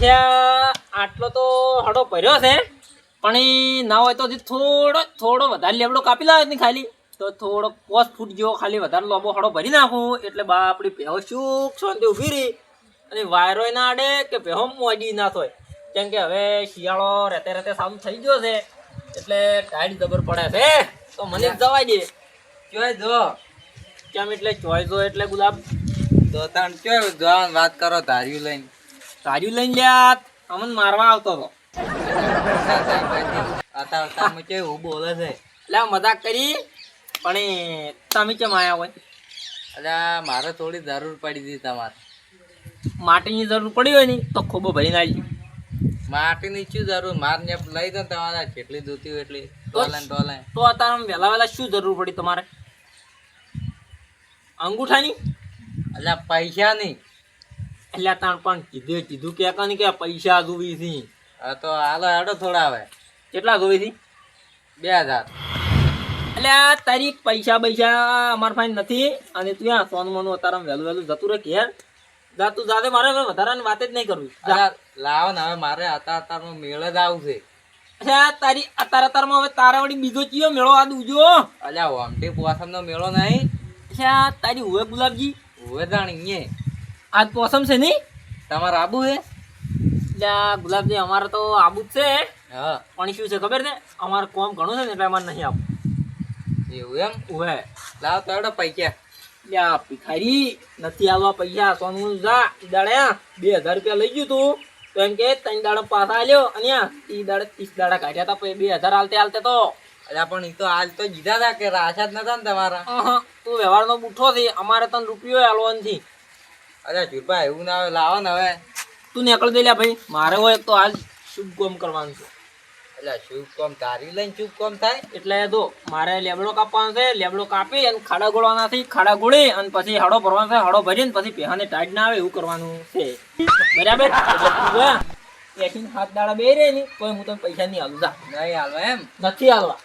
અચ્છા આટલો તો હડો ભર્યો છે. પણ એ ના હોય તો હજી થોડો થોડો વધારે લેબડો કાપી લાવે ને ખાલી. તો થોડો પોસ ફૂટ જેવો ખાલી વધારે લોબો હડો ભરી નાખું. એટલે બા આપણી ભેહો સુખ શાંતિ ઊભી રહી. અને વાયરોય ના અડે કે ભેહો મોડી ના થાય. કેમ કે હવે શિયાળો રહેતે રહેતે સારું થઈ ગયો છે. એટલે ટાઈડ ખબર પડે છે. તો મને જવાય દે. ચોય જો. કેમ એટલે ચોય જો એટલે ગુલાબ? તો તણ ચોય જોવાની વાત કરો ધાર્યું લઈને. તાજુ લઈને લ્યા. અમને મારવા આવતો હતો આવતામાં ચોય હું બોલે છે. એટલે મજાક કરી. પણ તમે કેમ આવ્યા હોય? અલ્યા મારે થોડી જરૂર પડી હતી તમારે. માટીની જરૂર પડી હોય ને તો ખૂબ ભરીને આવી માટીની શું જરૂર? મારે ને લઈ દો તમારે જેટલી દૂધી હોય એટલી. ટોલે ટોલે તો અત્યારે વહેલા વહેલા શું જરૂર પડી તમારે? અંગૂઠાની? એટલે પૈસા નહીં એટલે તાણ પણ કીધું કીધું કે કાં કે પૈસા જોવી છે. હા તો હાલો હેડો થોડા આવે કેટલા જોવી છે? બે હજાર. એટલે તારી પૈસા પૈસા અમારા પાસે નથી અને તું આ સોનું મોનું અત્યારે વહેલું વહેલું જતું રહે ઘેર. જા તું જાતે મારે હવે વધારાની વાત જ નહીં કરવી. લાવો ને હવે મારે હતા અત્યારમાં મેળ જ આવશે અચ્છા તારી અત્યારે અત્યારમાં હવે તારા વળી બીજો ચિયો મેળો આ દૂજો અલ્યા ઓમટી પોસમ નો મેળો નહીં. અચ્છા તારી હુએ ગુલાબજી? જાણી અહીંયા આજ પોસમ છે નહીં? તમારે આબુ હે એટલે ગુલાબજી અમારે તો આબુ જ છે. હા. પણ શું છે ખબર છે? અમારે કોમ ઘણું છે ને એટલે અમારે નહીં આવું એવું એમ? ઉહે લાવ તો પૈસા. લ્યા ભિખારી નથી આવવા પૈસા. સોનું જા ઈ દાડે બે હજાર રૂપિયા લઈ ગયું તું. તો એમ કે ત્રણ દાડા પાછા આલ્યો અને ઈ દાડે ત્રીસ દાડા કાઢ્યા હતા બે હજાર હાલતે હાલતે તો. અલ્યા પણ ઈ તો આજ તો જીધા હતા કે રાશા જ નતા ને તમારા. તું વ્યવહારનો બુઠ્ઠો છે. અમારે તને રૂપિયો હાલવાનો નથી અલ્યા જુરભાઈ એવું ના આવે લાવો ને હવે. તું નીકળ દે લ્યા ભાઈ. મારે હોય તો હાલ શુભ કામ કરવાનું છે. અલ્યા શુભ કોમ તારી લઈને શુભ કોમ થાય. એટલે દો મારે લેબડો કાપવાનો છે લેબડો કાપી અને ખાડા ગોળવાના છે ખાડા ગોળી અને પછી હડો ભરવાનો છે હડો ભરીને પછી પેહાને ટાઈટ ના આવે એવું કરવાનું છે. બરાબર? એટલે પેશીને હાથ દાડા બે રે ને કોઈ હું તને પૈસા નહીં આલું જા. નહીં હાલવા એમ? નથી આલવા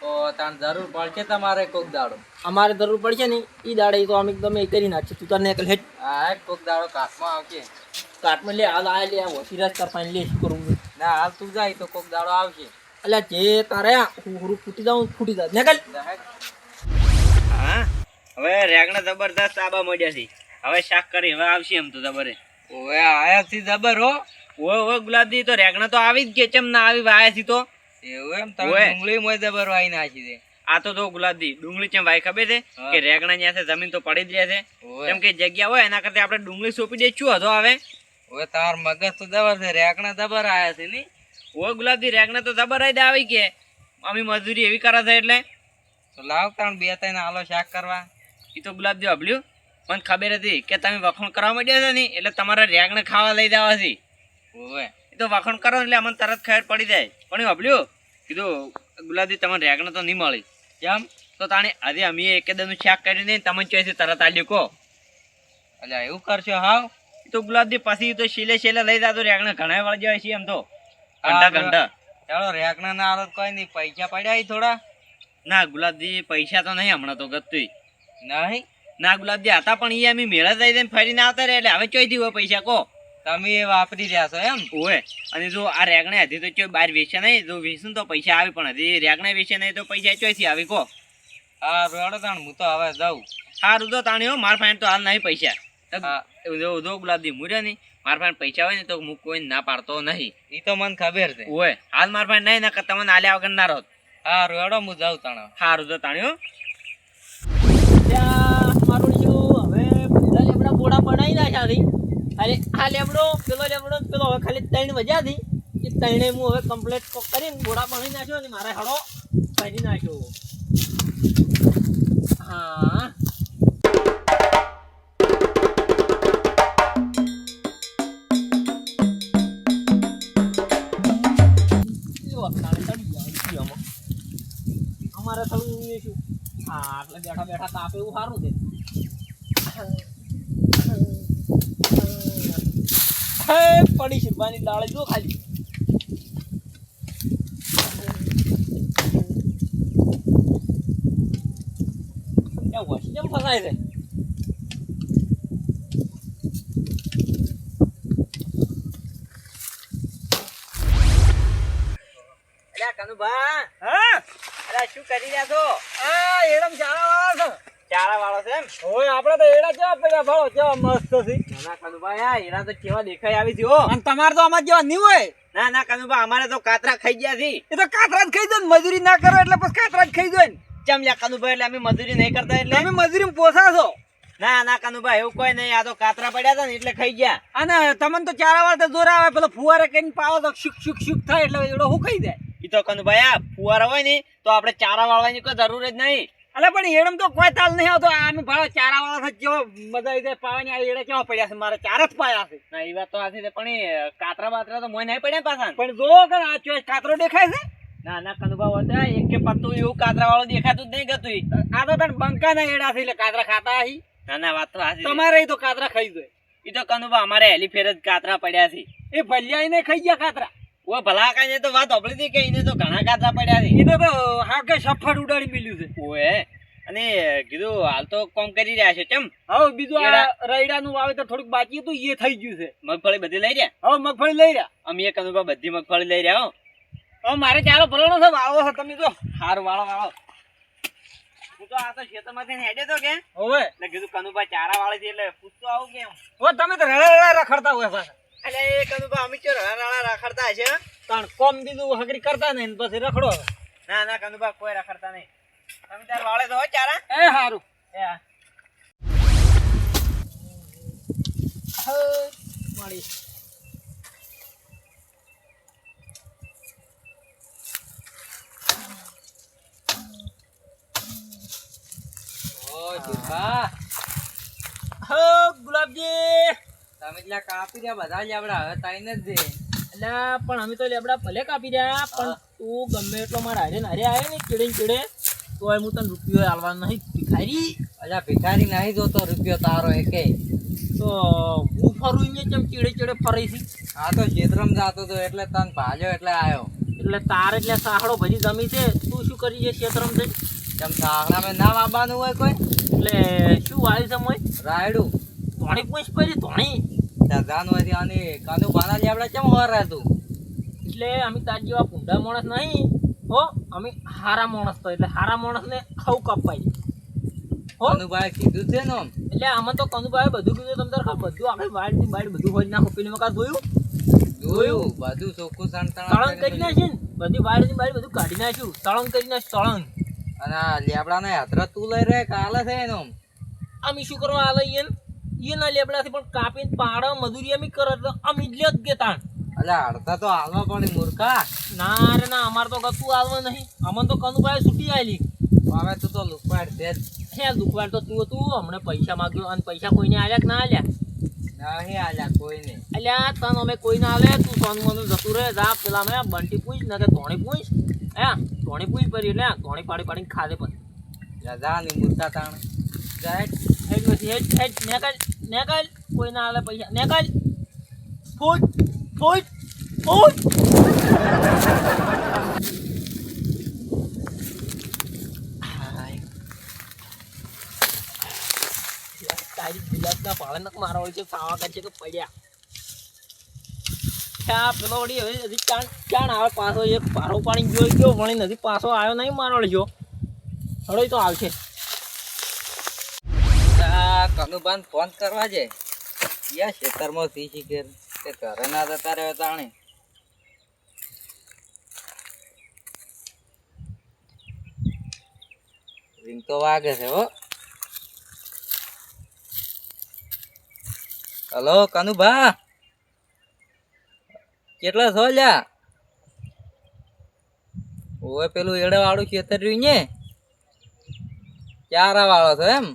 તો તાણ જરૂર પડશે તમારે કોક દાડો. અમારે જરૂર પડશે ને એ દાડે તો અમે તમે કરી નાખીએ. તું તને એકલ હેઠ. હા કોક દાડો કાટમાં આવશે. કાટમાં લે હાલ આ લે આ વસીરાજ કરવાની લે શું કરવું ના હાલ તું જાય તો કોક દાડો આવશે. એટલે જે તારે હું હુરું ફૂટી જાઉં ફૂટી જાઉં. નીકળ હા હવે રેગણા જબરદસ્ત આબા મળ્યા છે. હવે શાક કરી હવે આવશે એમ તો જબરે. ઓવે આયા થી જબર હો. ઓય ઓય ગુલાબજી તો રેગણા તો આવી જ કે ચમ ના આવી આયા છે તો. એવું એમ? તમે ઓવે. ડુંગળી મોય જબર વાઈ નાખી દે. આ તો તો ગુલાબજી ડુંગળી ચમ વાય ખબર છે? હા. કે રેગણા ન્યા છે જમીન તો પડી જ રહે છે. ઓવે કેમ કે જગ્યા હોય એના કરતા આપણે ડુંગળી સોંપી દે શું હતો હવે ઓવે તાર મગજ તો જબર છે રેકણા જબર આયા છે ની. ઓય ગુલાબજી રેગણા તો જબર જ આવી કે. અમે મજૂરી એવી કરે છે એટલે. તો લાવ તાણ બે ત્રણ આલો શાક કરવા. એ તો ગુલાબજી અભલ્યું મને ખબર હતી કે તમે વખણ કરવા માંડ્યા છો ને એટલે તમારે રેગણા ખાવા લઈ જવા છે. એ તો વખણ કરો એટલે અમને તરત ખબર પડી જાય. પણ એ કીધું ગુલાબજી તમને રેગણ તો નહીં મળી. કેમ? તો તાણે આજે અમે એકદમ શાક કરીને તમે ચોઈસ તરત આલ્યું કહો. એટલે એવું કરશો? હાવ? તો ગુલાબજી પછી તો શીલે શીલે લઈ જતો રેગણા ઘણા વળી જાય છે એમ તો. ઘંટા ઘંટા. ચાલો રેગણા ના આલો તો કોઈ નહીં. પૈસા પડ્યા થોડા? ના ગુલાબજી પૈસા તો નહીં હમણાં તો ગતું નહીં? ના ગુલાબજી હતા પણ એ અમે મેળા જઈ જઈને ફરીને આવતા રહે એટલે હવે ચોઈથી હોય પૈસા કહો. તમે એ વાપરી રહ્યા છો એમ? ઓય અને જો આ રેગણા હતી તો ચોય બહાર વેચ્યા નહીં જો વેચું તો પૈસા આવે પણ હજી રેગણા વેચ્યા નહીં તો પૈસા ચોઈથી આવી કહો હા રોડો તાણ હું તો હવે જાઉં. સારું તો તાણી હો માર ફાઈન તો હાલ નહીં પૈસા. હા. જો જો ગુલાબજી મૂર્યો નહીં મારા ફાઈન પૈસા હોય ને તો હું કોઈ ના પાડતો નહીં. ઈ તો મને ખબર છે. ઓય હાલ મારા ફાઈન નહીં ના તમને આલ્યા વગર ના રહો હા રોડો હું જાઉં તાણ. સારું તો તાણી હો ત્યાં મારું શું હવે બધા લેબડા બોડા બનાવી નાખ્યા હતી અરે આ લેબડો પેલો લેબડો પેલો હવે ખાલી ત્રણ વજ્યા હતી એ ત્રણે હું હવે કમ્પ્લેટ કરીને ગોળા પાણી નાખ્યો અને મારે હળો કરી નાખ્યો. હા. અમારે થોડું હા, એટલે બેઠા બેઠા કાપે એવું સારું છે. પડી શિરબાની દાળે જો ખાલી. કનુભા. હા? શું કરી રહ્યા છો? આ એડમ ચાલો ચારા વાળો છે એમ? ઓય આપણે તો એડા કેવા કેવા મસ્ત છે. ના આ એના તો કેવા દેખાય આવી છે હો. અને તમારે તો આમાં જેવા નહીં હોય? ના ના કનુભા અમારે તો કાતરા ખાઈ ગયા છે. એ તો કાતરા જ ખાઈ દો ને મજૂરી ના કરો એટલે પછી કાતરા જ ખાઈ દો ને. ચમ લ્યા કનુભા એટલે અમે મજૂરી નહીં કરતા એટલે? અમે મજૂરી પોસા છો ના ના કનુભા એવું કોઈ નહીં. આ તો કાતરા પડ્યા હતા ને એટલે ખાઈ ગયા. અને તમને તો ચારા વાળા તો જોર આવે પેલો ફુવારે કઈને પાવો તો શુક શુક શુક થાય એટલે એડો હું ખાઈ જાય? એ તો કનુભાઈ આ ફુવારા હોય ને તો આપણે ચારા વાળવાની કોઈ જરૂર જ નહીં. અલે પણ એડમ તો કોઈ તાલ નહીં આવતો. આમે ભાવ ચારા વાળા છે કેવો મજા આવી જાય પાવાની. આ એડે કેવા પડ્યા છે? મારે ચાર જ પાયા છે. ના એ વાત તો આથી છે પણ કાતરા બાતરા તો મોય નહીં પડ્યા પાછા. પણ જો કે આ ચોઈસ કાતરો દેખાય છે? ના ના કનુભા હતા એક કે પત્તું એવું કાતરા વાળું દેખાતું જ નહીં ગતું આ તો તને બંકા ના એડા છે એટલે કાતરા ખાતા હી. ના ના વાત તો આ તમારે તો કાતરા ખાઈ જાય. એ તો કનુભા અમારે હેલી ફેર જ કાતરા પડ્યા છે. એ ભલિયા ને ખાઈ ગયા કાતરા. ઓ ભલા કાંઈ તો વાત સાંભળી હતી કે એને તો ઘણા કાતરા પડ્યા છે? એને તો હા કે સફળ ઉડાડી મિલ્યું છે. ઓએ અને કીધું હાલ તો કોમ કરી રહ્યા છે કેમ હવે બીજું આ રૈડાનું વાવેતર થોડુંક બાકી હતું એ થઈ ગયું છે. મગફળી બધી લઈ રહ્યા? હવે મગફળી લઈ રહ્યા. અમે એક કનુભા બધી મગફળી લઈ રહ્યા હો. મારે ચારો ભરવાનો છે વાવો છે તમે તો હાર વાળો વાળો. હું તો આ તો ખેતરમાંથી હેડે તો કે. હવે એટલે કીધું કનુભાઈ ચારા વાળે છે એટલે પૂછતો આવું કેમ તમે તો રડા રડા રખડતા હોય પાછા. એટલે એ કનુભા અમે ચો રાણા રખડતા હો? કોમ બીજું હગરી કરતા નહીં પછી રખડો. ના ના કનુભા કોઈ રખડતા નહીં. તમે તાર વાળે તો ચારા. એ હારું. એ હા. મળી ગુલાબજી. તમે એટલા કાપી રહ્યા બધા લેબડા હવે તાઈને જ દે. એટલે પણ અમે તો લેબડા ભલે કાપી રહ્યા પણ તું ગમે એટલો મારા હારે નારે આવે ને ચીડે ચીડે તો હું તને રૂપિયો આલવાનો નહીં ભિખારી. અલ્યા ભિખારી નહીં જોતો રૂપિયો તારો એકે. તો હું ફરું ને કેમ ચીડે ચીડે ફરી છે આ તો જેતરમ જાતો હતો એટલે તને ભાજો એટલે આવ્યો એટલે તારે એટલે સાહડો ભજી જમી છે તું શું કરી છે ક્ષેત્રમાં જઈ? કેમ મેં ના વાબાનું હોય કોઈ? એટલે શું વાળી છે મોય રાયડું. ધોણી પૂછ પડી ધોણી જાન હોય કાંદો પાના લેબડા કેમ હોર રહેતું એટલે અમે તાર જેવા ભૂંડા માણસ નહીં. હો અમે હારા માણસ તો. એટલે હારા માણસને ખાવું કપાય હો. કાનુભાઈ કીધું છે ને એટલે આમાં તો કનુભાઈ બધું કીધું. તમને તાર બધું આપણે વાડની બાડ બધું હોય નાખો પેલી મકા જોયું. જોયું. બધું ચોખ્ખું સણતણ કરી નાખ્યું ને બધી વાડની બાડ બધું કાઢી નાખ્યું. તળંગ કરી નાખ્યું તળંગ અને આ લેબડાને હાથરા તું લઈ રહે કાલે છે એનો? અમે શું કરવા આલે ઈયન ઈયના લેબડાથી પણ કાપીને પાડો મજૂરી અમે કરે તો અમે જ લ્યો જ કે તાણ. અલ્યા અડધા તો હાલવા પડી મૂર્ખા. ના રે ના અમારે તો કતું આવવા નહીં. અમને તો કનુભાઈ છૂટી આવેલી હવે તું તો લુકવાડ જ. હે દુખવાડ તો તું હતું. હમણાં પૈસા માંગ્યો અને પૈસા કોઈને આલ્યા કે ના આલ્યા? નહીં આલ્યા કોઈ નહીં અલ્યા તન અમે કોઈ ના આલે તું સોન મોનું જતું રહે જા પેલા મેં બંટી પૂછ ને કે ધોણી પૂછ. હે ધોણી પૂછ પડી એટલે ધોણી પાડી પાડીને ખાધે પછી. જા ની મૂર્ખા તાણે. જાય હેડ. નથી હેડ હેડ નેકલ નેકલ, કોઈ ના આલે પૈસા. નેકલ, ફૂટ ફૂટ ફૂટ. તારી ગુલાબના પાળે નક મારા કે સાવા કાચે કે પડ્યા. ક્યાં પેલો વળી હવે હજી ચાણ ક્યાં આવે પાછો? એક પારો પાણી જોઈ ગયો વળી નથી પાછો આવ્યો નહીં મારો જો હળો તો આવશે. આ કનુભાન ફોન કરવા છે. યા ખેતરમાં સી શીખે તે ઘરે ના જતા રહ્યો તાણે રિંગ તો વાગે છે, હો. હલો, કનુભા. કેટલા છો લ્યા? ઓય પેલું એડા વાળું ખેતર રહ્યું ને? ચારા વાળો છો એમ?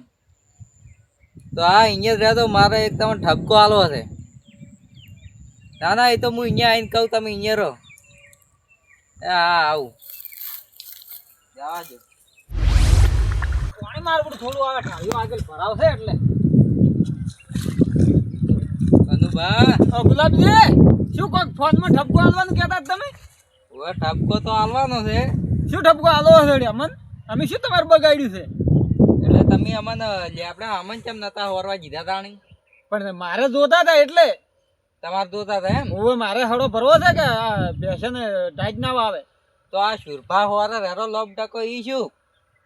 તો આ અહીંયા જ રહેતો મારે એક તમને ઠપકો આલો છે. ના ના એ તો હું અહીંયા આવીને કહું તમે અહીંયા રહો. એ હા આવું. જવા દો. પાણી મારું થોડું આવે આગળ ભરાવશે એટલે. કનુભા ગુલાબજી શું કોક ફોનમાં ઠપકો આલવાનું કહેતા હતા તમે? ઠપકો તો આલવાનો છે. શું ઠપકો આલો છે અમન અમે શું તમારે બગાડ્યું છે? એટલે તમે અમને આપણે અમન કેમ નતા હોરવા દીધા તાણી પણ મારે જોતા હતા એટલે. તમારે જોતા હતા એમ? હવે મારે હળો ભરવો છે કે આ બેસન ટાઈટ ના આવે તો આ શુરભા હોરે રેરો લોબ ટકો ઈ શું?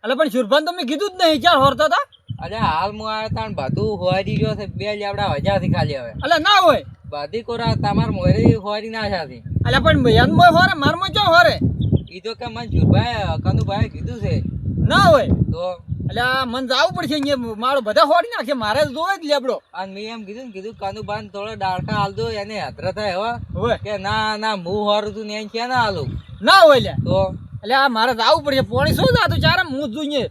એટલે પણ શુરભાન તમે કીધું જ નહીં ક્યાં હોરતા હતા? અરે હાલ હું આવ્યો તાણ બધું હોવારી ગયો છે બે લેબડા હજારથી ખાલી હવે. એટલે ના હોય. બધી કોરા તમાર મોરે હોરી ના છાતી. એટલે પણ યાદ મોય હોરે માર મોય ચો હોરે? ઈ તો કે મને શુરભાઈ કનુભાઈ કીધું છે. ના હોય. તો એટલે આ મન જાવું પડશે અહીંયા. મારો બધા હોડી નાખે. મારે જોવે જ લેબડો. અને મેં એમ કીધું ને કીધું કનુભાઈ થોડો ડાળકા હાલતો એને હતર થાય હવે હોય. કે ના ના હું હોરું તું ને ક્યાં ના હાલું? ના હોય લે. તો? એટલે આ મારે જાવું પડશે. પોણી શું જાતું? ચારે હું જોઈએ.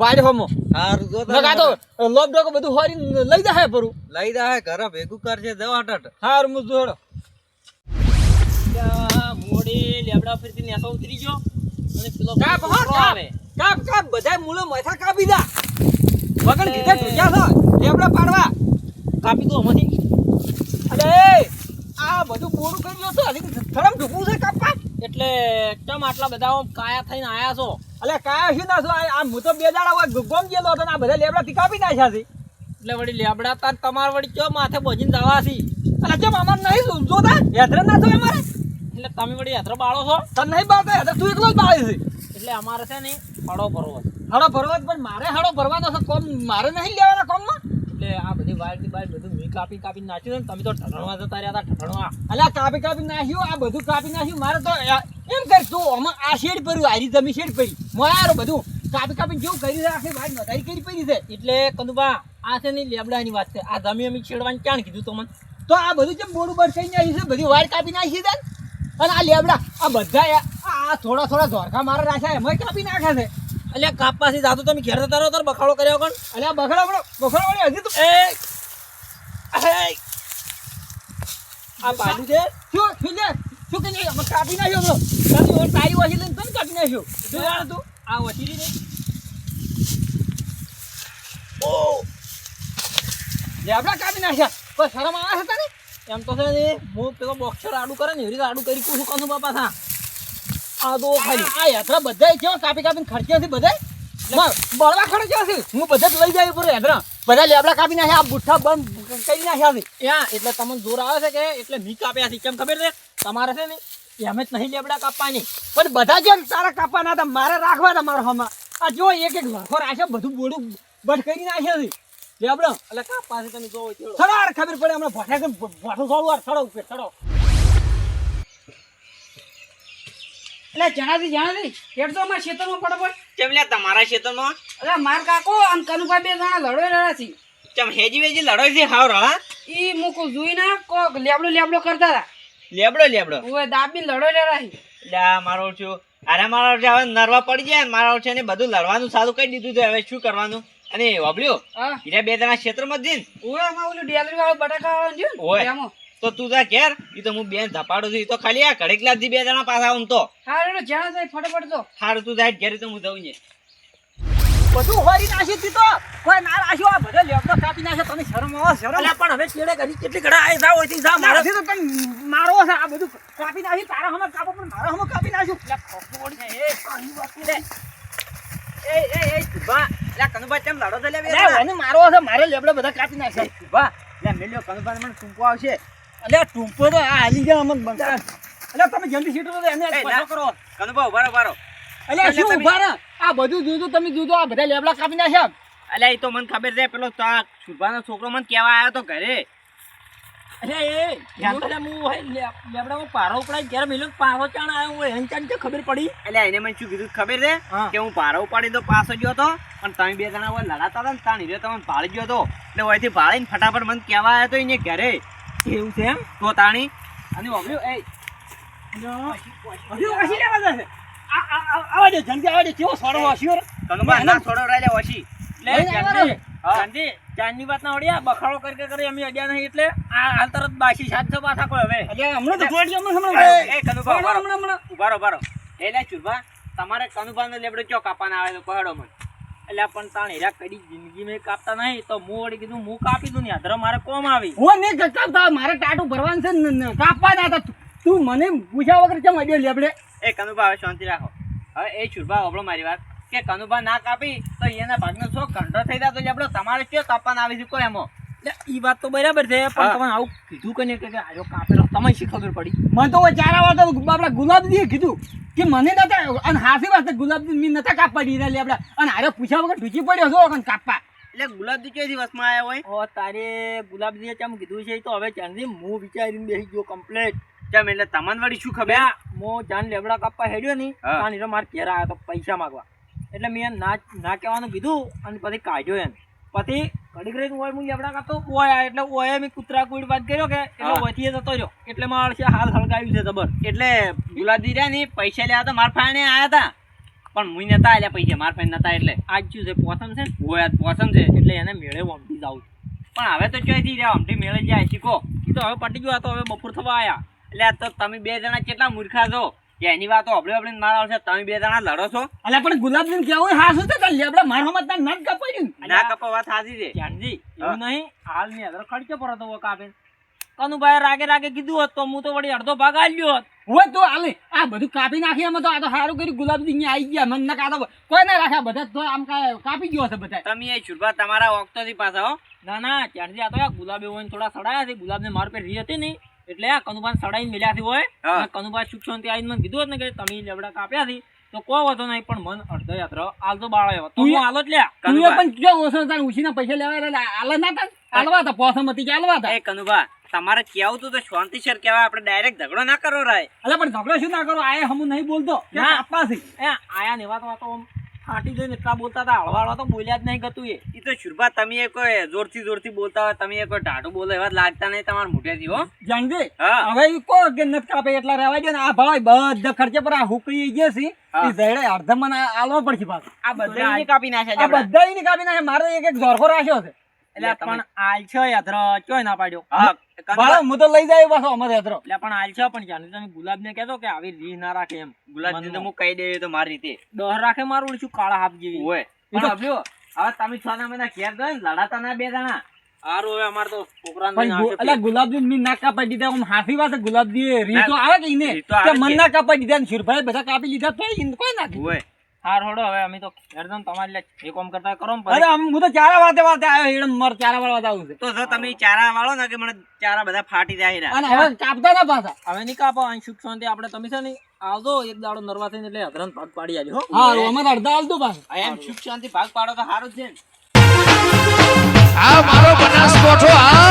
વાડ હોમો. હારું જો તો બધું હોરી લઈ જાય પરું. લઈ દા ઘરે ભેગું કરશે દવા ટટ હાર હું જોડો. મોડી લેબડા ફરીથી નેસો ઉતરી ગયો. અને પેલો કાપ આવે. કાપ કાપ બધાય મૂળો માથા કાપી દા. કીધા છો લેબડા પાડવા. કાપી દો આમાંથી અરે આ બધું બોરું કર્યું તો? હજી ધરમ ઢૂકવું છે કાપવા. એટલે એકદમ આટલા બધા કાયા થઈને આયા છો? એટલે કાયા શું ના છો? આ હું તો બે દાડા હોય ગોમ ગયેલો હતો આ બધા લેબડા થી કાપી નાખ્યા છે. એટલે વળી લેબડા તાર તમાર વળી કયો માથે બોજીને જવા છે? એટલે કેમ અમાર નહીં જોતા હેદરે ના થાય અમારે? એટલે તમે વળી હેતરો બાળો છો? તને નહીં બાળતા હેદર તું એકલો જ બાળે છે. એટલે અમારે છે ને હળો ભરવો હળો ભરવો જ પણ મારે હળો ભરવાનો છે કોમ મારે નહીં લેવાના કોમમાં? એટલે આ બધી વાયર બધું મી કાપી કાપી નાખ્યું ને તમે તો ઠઠણવા જતા રહ્યા હતા ઠઠણવા અલ્યા કાપી કાપી નાખ્યું આ બધું કાપી નાખ્યું મારે તો એમ કર તું આમાં આ શેડ પડ્યું આરી જમી શેડ પડી. મોયારો બધું કાપી કાપી જેવું કરી છે નોંધાઈ કરી પડી છે. એટલે કદુબા આ છે ને લેબડાની વાત છે. આ જમી અમી છેડવાની ક્યાં કીધું તમને તો આ બધું જેમ બોડું બરસાઈ છે બધી વાયર કાપી નાખી છે અને આ લેબડા આ બધા આ આ થોડા થોડા ધોરખા મારા રાખ્યા એમાં કાપી નાખ્યા છે. અલ્યા કાપવાથી જાતો તમે ઘેર જતા રહો તાર બખાડો કર્યો કોણ? અલ્યા બખાડો બખાડો બખાડો વળી હજી તો એ! આ બાજુ છે? શું શું કે નહીં કાપી નાખ્યો બરો તારી ઓર તારી વાસી લઈને તને કાપી નાખ્યો. શું જાણ તું આ વસીરી ને. ઓ! લેબડા કાપી નાખ્યા. કોઈ શરમ આવે છે તને? એમ તો છે ને, હું પેલો બોક્સર આડું કરે ને એવી રીતે આડું કરી શું કહું બાપા થા. આ તો ખાલી આ યાત્રા બધા કેવા કાપી કાપીને ખર્ચ્યા છે બધા બળવા ખર્ચ્યા છે. હું બધા જ લઈ જાય પૂરું યાત્રા. બધા લેબડા કાપી નાખ્યા, આ બુઠ્ઠા બંધ કરી નાખ્યા છે. ત્યાં એટલે તમને જોર આવે છે કે, એટલે મી કાપ્યા છે. કેમ ખબર છે? તમારે છે ને, એમ જ નહીં લેબડા કાપવાની. પણ બધા જેમ તારા કાપવાના હતા, મારે રાખવાના મારા હમણાં આ જો એક એક લાખો રાખ્યો, બધું બોડું બટ કરી નાખ્યા છે. લેબડા. એટલે તમે જોવો ખબર પડે હમણાં ભોઠા કે ભોઠું છોડવું આ થડો ઉપર થડો એટલે જણાથી જણાથી અમારા ખેતરમાં ચમ લ્યા તમારા એટલે માર કાકો અને કનુભાઈ બે જણા લડો રહ્યા છે. ચમ હેજી વેજી લડો છે હાવ રળા ઈ મુકુ જોઈ ના કોક લેબડો લેબડો કરતા હતા. લેબડો લેબડો? ઓય દાબી લડો રહ્યા છે. મારો છું અરે મારો છે હવે નરવા પડી જાય ને મારો છે ને બધું લડવાનું સારું કરી દીધું છે હવે શું કરવાનું? અને વાબલ્યો હીરા બે જણા ક્ષેત્રમાં જઈને? ઓયમાં ઓલું ડેલરી વાળો બટાકા વાળો છે ને ઓય. તો તું જા ઘેર ઈ તો હું બેન ધપાડું છું ઈ તો ખાલી આ ઘડીક લાગી બે જણા પાછા આવું તો. હારું તો જણા જાય ફટાફટ તો હારું તું જાય ઘેર તો હું જઉં ને. બધું હોરી નાખી તો કોઈ ના રાખ્યો આ બધા લેબડો કાપી નાખે તમે શરમ આવે શરમ. અલ્યા પણ હવે છેડે કરી કેટલી ઘડા આય જાવ ઓથી જા મારે તો કઈ મારો છે આ બધું કાપી નાખી તારા હમ કાપો પણ મારા હમ કાપી નાખ્યું. લે ખોખું છે એ કાની વાત લે એ એ એ લડો લે મને મારો છે મારે લેબડો બધા કાપી નાખે મેલ્યો મને ટૂંકો આવશે. અલ્યા ટૂંકો તો આ હાલી ગયા અમન બંકા અલ્યા તમે જલ્દી સીટો તો એને પાછો કરો. કનુબા ઊભા રહો, ઊભા અલ્યા શું ઊભા રહે? આ બધું જોયું તમે જોયું આ બધા લેબડા કાપી નાખ્યા. અલ્યા એ તો મને ખબર છે પેલો સુભાનો છોકરો મને કહેવા આવ્યો તો ઘરે. ખબર પડી? એટલે એને મને શું કીધું ખબર છે? કે હું ભાડો ઉપાડી તો પાછો ગયો હતો પણ તમે બે જણા હોય લડાતા હતા ને તાણી રહ્યો તમને ભાળી ગયો હતો એટલે ભાળીને ફટાફટ મને કહેવા આવ્યો તો એને ઘરે. એવું છે એમ? તો તાણી અને ઓગળ્યું એ આવા દે, જલ્દી આવા દે. કેવો સોડો વાસ્યો. ના રાયલે લે, ગાંધી, ચાંદની વાત ના ઓળ્યા, બખાડો કરી કરી અમે અડ્યા નહીં એટલે આ હાલ તરત બાસી સાત છો પાછા કોઈ હવે. હમણાં તો જોડી હમણાં હમણાં એ કનુભા ઊભા હમણાં હમણાં. ઉભારો એ લે ચુભા તમારે કનુભાનો લેબડો ચો કાપવાના આવે તો કહેડો મને. એટલે પણ તાણ હેરા કદી જિંદગી મેં કાપતા નહીં તો હું વળી કીધું હું કાપી દઉં ને અધર મારે કોમ આવી. હું નહીં કાપતા મારે ટાટું ભરવાનું છે ને, કાપવાના હતા. તું મને પૂછ્યા વગર કેમ અડ્યો લેબડે? એ કનુભા હવે શાંતિ રાખો. હવે એ છુરભા હોભળો મારી વાત. કે કનુભા ના કાપી તો એના ભાગનો શો કંઠો થઈ જતો તો તમારે કયો કાપવાના આવી શકો એમાં? એ વાત તો બરાબર છે પણ. તમે આવું કીધું કે નહીં કે આજો કાપેલો તમે શી ખબર પડી? મને તો ચારા વાર આપણા ગુલાબજીએ કીધું કે મને નતા અને હાસી વાત ગુલાબજી મી નતા કાપવા દીધા લે આપણે અને હારે પૂછ્યા વગર ઢૂકી પડ્યો છો અને કાપવા. એટલે ગુલાબજી કઈ દિવસમાં આવ્યા હોય? ઓ તારે ગુલાબજીએ કેમ કીધું છે તો હવે ચાંદી હું વિચારીને બેસી ગયો કમ્પ્લેટ કેમ એટલે તમને વળી શું ખબર? હું જાન લેબડા કાપવા હેડ્યો નહીં. માર ઘેર આવ્યો તો પૈસા માંગવા. એટલે મેં ના ના કહેવાનું કીધું અને પછી કાઢ્યો એને પછી ઘડીક રહી ઓય હું એવડા કરતો ઓયા. એટલે ઓય મેં કૂતરા કુડ વાત કર્યો કે એટલે હા. ઓયથી એ જતો રહ્યો. એટલે મારે છે હાલ હળગાવ્યું છે જબર. એટલે ગુલાબજી રહ્યા ને પૈસા લેવા તો માર ફાણે આયા હતા. પણ હું નતા આલ્યા પૈસા માર ફાઈને નતા એટલે. આજ શું છે પોસમ છે? આજ પોસમ છે. એટલે એને મેળે વમતી જાઉં પણ હવે તો ચોઈથી રહ્યા? અમથી મેળે જાય શીખો. એ તો હવે પટી ગયો તો હવે બપોર થવા આવ્યા એટલે આ તો તમે બે જણા કેટલા મૂર્ખા છો? એની વાતો આપણે આપણે મારા આવશે તમે બે જણા લડો છો? અલ્યા પણ ગુલાબજી કેવું હાસું તો ચાલ લેબડા મારો મત ના. કપાઈ ના કપાવા સાચી છે. જાનજી હા. એવું નહીં હાલની અગર ખડકે પર હતો કાપે કનુભાઈ રાગે રાગે કીધું હોત તો હું તો વળી અડધો ભાગ આલ્યો હોત. હોય તો આલે. આ બધું કાપી નાખી એમાં તો આ તો સારું કર્યું ગુલાબજી અહીંયા આવી ગયા મન ના કાતો કોઈ ના રાખ્યા બધા તો આમ કાપી ગયો હશે બધા તમે એ છુરભા તમારા ઓક્તોથી પાછા હો. ના ના ત્યારથી આ તો આ ગુલાબે હોય થોડા સડાયા છે ગુલાબને માર પે રી હતી નહીં. એટલે આ કનુભાઈ સડાઈને મેલ્યાથી હોય. કનુભાઈ સુખ શાંતિ આવીને મને કીધું હોત ને કે તમે લેબડા કાપ્યા થી તો કો વધો નહીં પણ મન અડધો યાત્રા હાલ તો બાળાયો તું આલો જ તું પણ જો ઓછો તાર ઉછીના પૈસા લેવા એટલે આલે ના તા આલવા તા પોસમતી કે આલવા તા. એ કનુભા તમારે કેવું તું તો શાંતિ સર કહેવાય આપણે ડાયરેક્ટ ઝઘડો ના કરો રાય. અલ્યા પણ ઝઘડો શું ના કરો? આયે હમું નહીં બોલતો. ના. આપવાથી એ આયા ને એવા તો તો આમ. ફાટી જોઈને એટલા બોલતા હતા હળવા હળવા તો બોલ્યા જ નહીં ગતું એ. એ તો શુરભા તમે એ કોઈ જોરથી જોરથી બોલતા હોય તમે એ કોઈ ટાટું બોલો એવા લાગતા નહીં તમારા મોઢેથી હો. જાણજે હવે કો નથી કાપે? એટલા રહેવા દે ને આ ભાઈ બધા ખર્ચે પર આ હુકરી ગયા છે. હા. ઈ ઝેડે અડધા મને આલવા પડશે પાછું. આ બધા કાપી નાખ્યા આ બધા કાપી નાખે મારે એક એક ઝોરખો રાખ્યો છે. એટલે પણ આલ છે યાત્રા ચોય ના પાડ્યો? હા હું તો લઈ જાય પાછો અમારે યાત્રો. એટલે પણ આલ છે પણ જાણે તમે ગુલાબ ને કહેતો કે આવી રી ના રાખે એમ. ગુલાબજી તો હું કહી દે તો મારી રીતે. દહ રાખે મારું શું કાળા હાફ જેવી? હોય પણ હવે તમે છ ના મહિના ઘેર ગયો ને લડાતા ના બે જણા. હારું હવે અમારે તો અલા ગુલાબજી મી ના કાપાઈ દીધા આમ હાથી વાત ગુલાબજી રીતો આવે કે ઈને આવે કે મન ના કાપાઈ દીધા ને શિરભાઈ બધા કાપી લીધા તો કોઈ નાખ્યું હોય હાર હોડો હવે અમે તો હેરદમ તમારી લે એ કોમ કરતા કરો અરે હું તો ચારા વાતે વાતે આવ્યો હેડમ મર ચારા વાળા આવું છે. તો જો તમે ચારા વાળો ને કે મને ચારા બધા ફાટી જાય રહ્યા. અને હવે કાપતા ના પાછા. હવે નહીં કાપો અહીં સુખ શાંતિ આપણે તમે છે ને આવજો એક દાડો નરવા થઈને એટલે અધરન ભાગ પાડી આલ્યો હો હા અમે અડધા હાલતું પાછું. એમ સુખ શાંતિ ભાગ પાડો તો સારું જ છે ને. આ મારો બનાસકોઠો આ